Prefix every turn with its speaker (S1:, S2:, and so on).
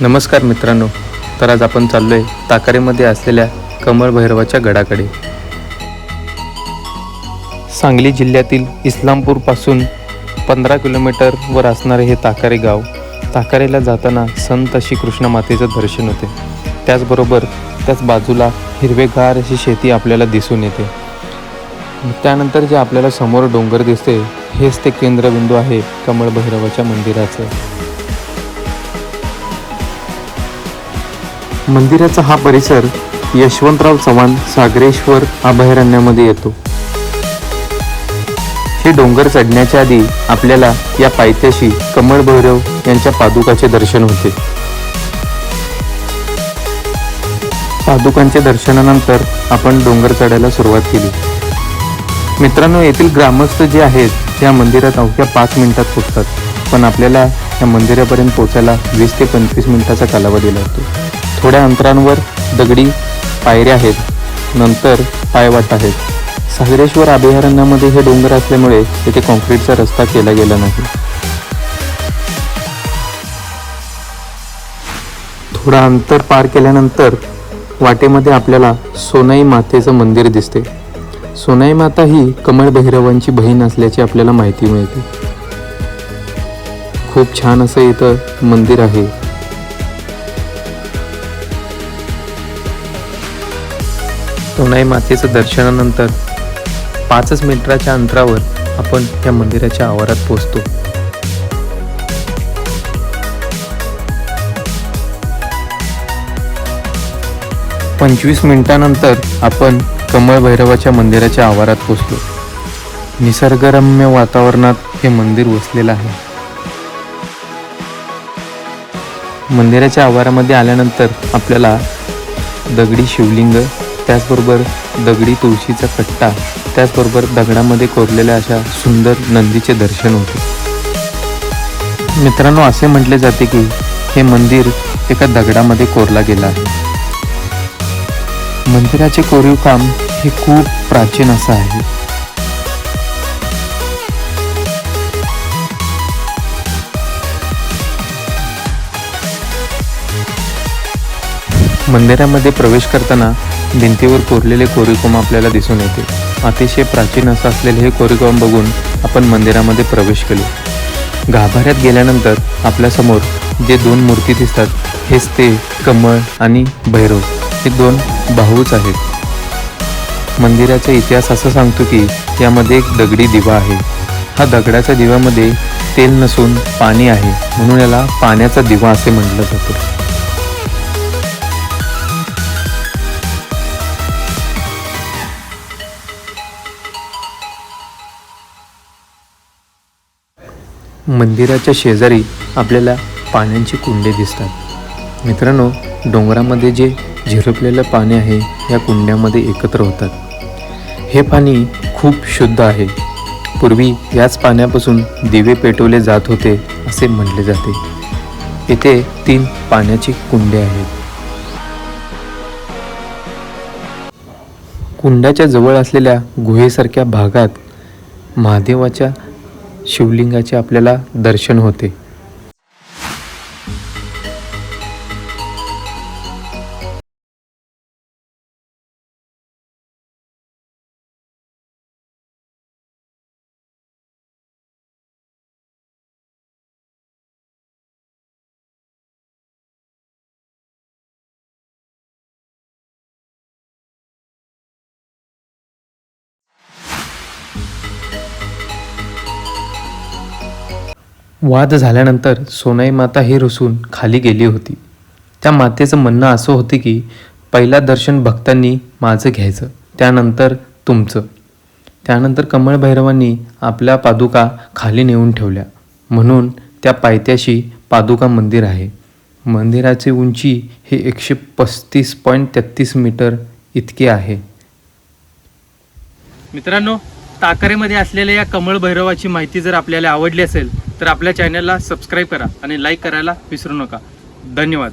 S1: नमस्कार मित्रांनो तर आज आपण चाललो आहे ताकारेमध्ये असलेल्या कमळ भैरवाच्या गडाकडे. सांगली जिल्ह्यातील इस्लामपूरपासून पंधरा किलोमीटरवर असणारे हे ताकारे गाव ताकारेला जाताना संत अशी कृष्ण मातेचं दर्शन होते. त्याचबरोबर त्याच बाजूला हिरवेगार अशी शेती आपल्याला दिसून येते. त्यानंतर जे आपल्याला समोर डोंगर दिसते हेच ते केंद्रबिंदू आहे कमळ भैरवाच्या मंदिराचं. मंदिराचा हा परिसर यशवंतराव चव्हाण सागरेश्वर अभयारण्यामध्ये येतो. हे डोंगर चढण्याच्या आधी आपल्याला या पायथ्याशी कमळ भैरव यांच्या पादुकाचे दर्शन होते. पादुकांच्या दर्शनानंतर आपण डोंगर चढायला सुरुवात केली. मित्रांनो येथील ग्रामस्थ जे आहेत त्या मंदिरात अवघ्या पाच मिनिटात पोचतात पण आपल्याला या मंदिरापर्यंत पोचायला वीस ते पंचवीस मिनिटाचा कालावधी लागतो. थोड्या अंतरांवर दगडी पायऱ्या आहेत. नंतर पायवाट आहेत सागरेश्वर अभयारण्यामध्ये हे डोंगर असल्यामुळे येथे कॉन्क्रीटचा रस्ता केला गेला नाही. थोडा अंतर पार केल्यानंतर वाटेमध्ये आपल्याला सोनाई मातेचं मंदिर दिसते. सोनाई माता ही कमळ भैरवांची बहीण असल्याची आपल्याला माहिती मिळते. खूप छान असं इथं मंदिर आहे. सोनाई मातेचं दर्शनानंतर पाचच मीटराच्या अंतरावर आपण या मंदिराच्या आवारात पोहोचतो. पंचवीस मिनिटानंतर आपण कमळ भैरवाच्या मंदिराच्या आवारात पोचलो निसर्गरम्य वातावरणात हे मंदिर वसलेलं आहे. मंदिराच्या आवारामध्ये आल्यानंतर आपल्याला दगडी शिवलिंग त्याचबरोबर दगडी तुळशीचा कट्टा त्याचबरोबर दगडामध्ये कोरलेल्या अशा सुंदर नंदीचे दर्शन होते. मित्रांनो असे म्हटले जाते की हे मंदिर एका दगडामध्ये कोरला गेला आहे. मंदिराचे कोरीव काम हे खूप प्राचीन असं आहे. मंदिरामध्ये प्रवेश करताना भिंतीवर कोरलेले कोरीकोम आपल्याला दिसून येते. अतिशय प्राचीन असं असलेले हे कोरीकोम बघून आपण मंदिरामध्ये प्रवेश केलो. गाभाऱ्यात गेल्यानंतर आपल्यासमोर जे दोन मूर्ती दिसतात हेच ते कमळ आणि भैरव हे दोन भाऊच आहेत. मंदिराचा इतिहास असं सांगतो की यामध्ये एक दगडी दिवा आहे. हा दगडाच्या दिव्यामध्ये तेल नसून पाणी आहे म्हणून याला पाण्याचा दिवा असे म्हटलं जातं. मंदिराच्या शेजारी आपल्याला पाण्याची कुंडे दिसतात. मित्रांनो डोंगरामध्ये जे झिरपलेलं पाणी आहे या कुंड्यामध्ये एकत्र होतात. हे पाणी खूप शुद्ध आहे. पूर्वी याच पाण्यापासून दिवे पेटवले जात होते असे म्हटले जाते. येथे तीन पाण्याची कुंडे आहेत. कुंडाच्या जवळ असलेल्या गुहेसारख्या भागात महादेवाच्या शिवलिंगाचे आपल्याला दर्शन होते. वाद झाल्यानंतर सोनाई माता ही रुसून खाली गेली होती. त्या मातेचं म्हणणं असं होतं की पहिला दर्शन भक्तांनी माझं घ्यायचं त्यानंतर तुमचं. त्यानंतर कमळ भैरवांनी आपल्या पादुका खाली नेऊन ठेवल्या. म्हणून त्या पायथ्याशी पादुका मंदिर आहे. मंदिराची उंची हे एकशे पस्तीस पॉईंट तेहतीस मीटर इतके आहे.
S2: मित्रांनो ताकरेमध्ये असलेल्या या कमळ भैरवाची माहिती जर आपल्याला आवडली असेल तर आपल्या चॅनलला सबस्क्राईब करा आणि लाईक करायला विसरू नका. धन्यवाद.